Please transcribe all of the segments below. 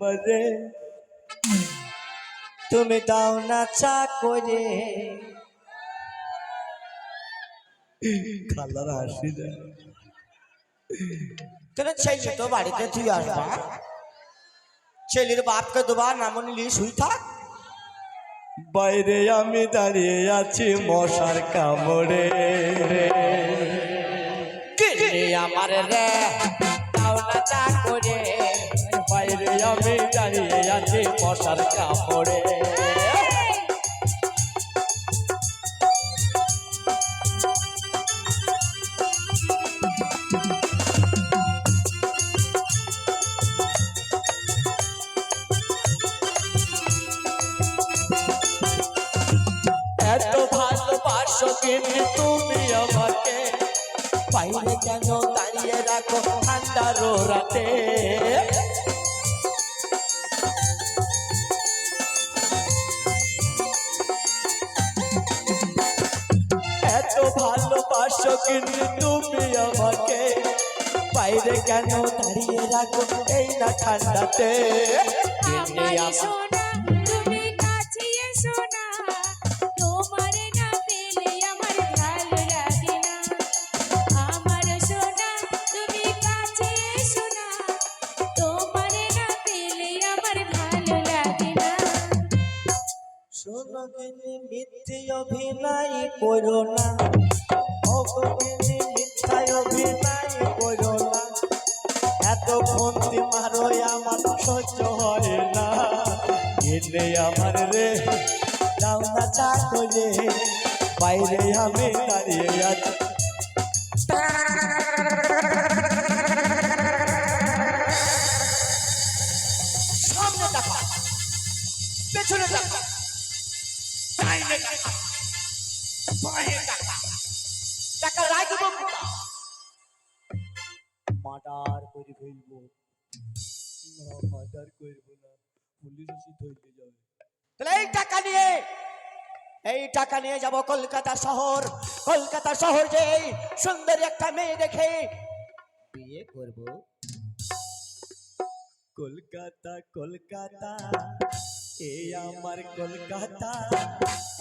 মরে তুমি দাও না চা করে। খালার হাসি দেয়। তোর ছেলে তো বাড়িতে তুই আসবা ছেলের বাপকে দুবার নাম নিলি শুই থাক। বাইরে আমি দাঁড়িয়ে আছি মশার কামড়ে। আমার রে? দাও না চা করে। আমি দাঁড়িয়ে আছি মশার কামড়ে এত ভালোবাসো কিন্তু তুমি আমাকে। বাইরে কেন দাঁড়িয়ে রাখো ঠান্ডার রাতে? এত ভালোবাসো কিন্তু তুমি আমাকে। বাইরে কেন দাঁড়িয়ে রাখো এই না ঠান্ডাতে? দিনে অভিনয় করো না। এত ফন্দি মারো, আমার হয় না। গিনে আমার রে, যাও না চা করে বাইরে আমি দাঁড়িয়ে আছি। করে ফেলব মার্ডার করব না পুলিশ এসে ধরতে যাবে। তাহলে এই টাকা নিয়ে এই টাকা নিয়ে যাব কলকাতা শহর। কলকাতা শহর যে সুন্দর একটা মেয়ে দেখে বিয়ে করব। কলকাতা কলকাতা এই আমার কলকাতা।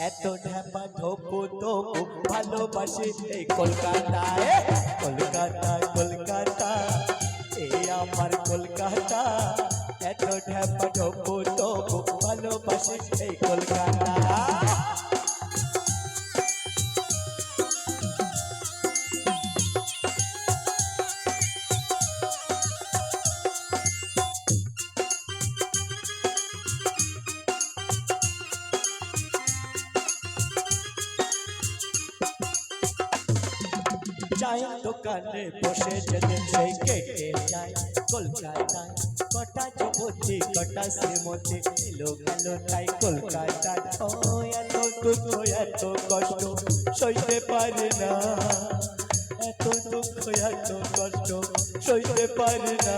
এত ঢাপা ঢোপো তো ভালোবাসি এই কলকাতায়। কলকাতা যাই দোকানে বসে যেদিন সেই কেটে যায়, কলকাতায় কটা চৌপতি কটা শ্রীমতি, এলো গেল তাই কলকাতায়। ও, এত দুঃখ, এত কষ্ট, সইতে পারি না। এত দুঃখ, এত কষ্ট, সইতে পারি না।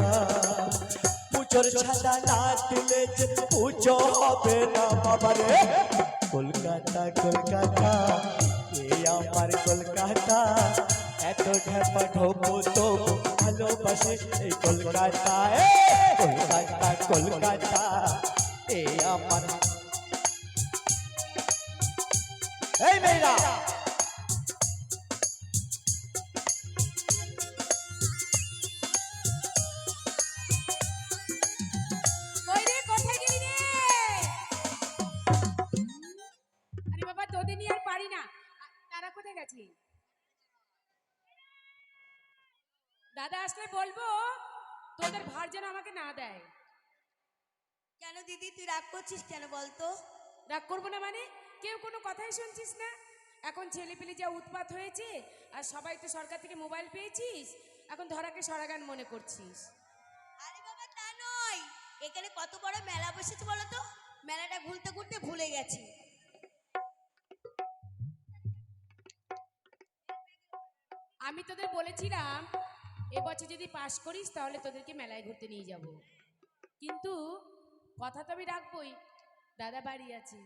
পুজোর ছাদা না দিলে যে পুজো হবে না বাবারে। কলকাতা কলকাতা এই আমার কলকাতা। কলকাতা কলকাতা কলকাতা আমার এই মেয়েরা দাদা আসলে বলব তোদের ভার যেন আমাকে না দেয় কেন দিদি তুই রাগ করছিস কেন বলতো? রাগ করব না মানে? কেউ কোনো কথাই শুনছিস না? এখন ছেলেপিলে যা উৎপাত হয়েছে আর সবাই তো সরকার থেকে মোবাইল পেয়েছিস এখন ধরাকে সরাগান মনে করছিস। আরে বাবা তা নয়। এখানে কত বড় মেলা বসেছে বলো তো? মেলাটা ঘুরতে ঘুরতে ভুলে গেছি। আমি তোদের বলেছিলাম এবছর যদি পাশ করিস তাহলে তোদেরকে মেলায় ঘুরতে নিয়ে যাব। কিন্তু কথা তো আমি রাখবই দাদা বাড়ি আছে।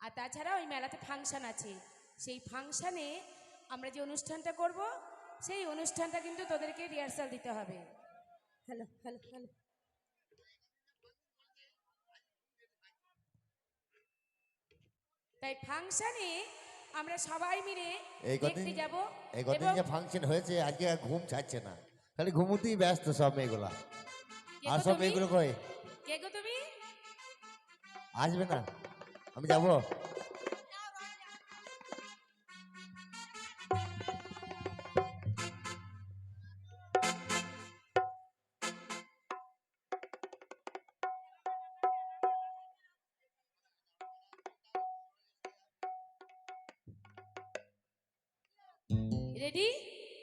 আর তাছাড়া ওই মেলাতে ফাংশান আছে। সেই ফাংশানে আমরা যে অনুষ্ঠানটা করব সেই অনুষ্ঠানটা কিন্তু তোদেরকে রিহার্সাল দিতে হবে। Hello hello hello. তাই ফাংশানে আমরা সবাই মিলে এই কদিন দেখতে যাব এই কদিন যে ফাংশন হয়েছে আজকে আর ঘুম ছাড়ছে না। খালি ঘুমুতেই ব্যস্ত সব মেয়েগুলা। কে আর সব তুমি? মেয়েগুলো কয় কে গো তুমি? আসবে না। আমি যাব?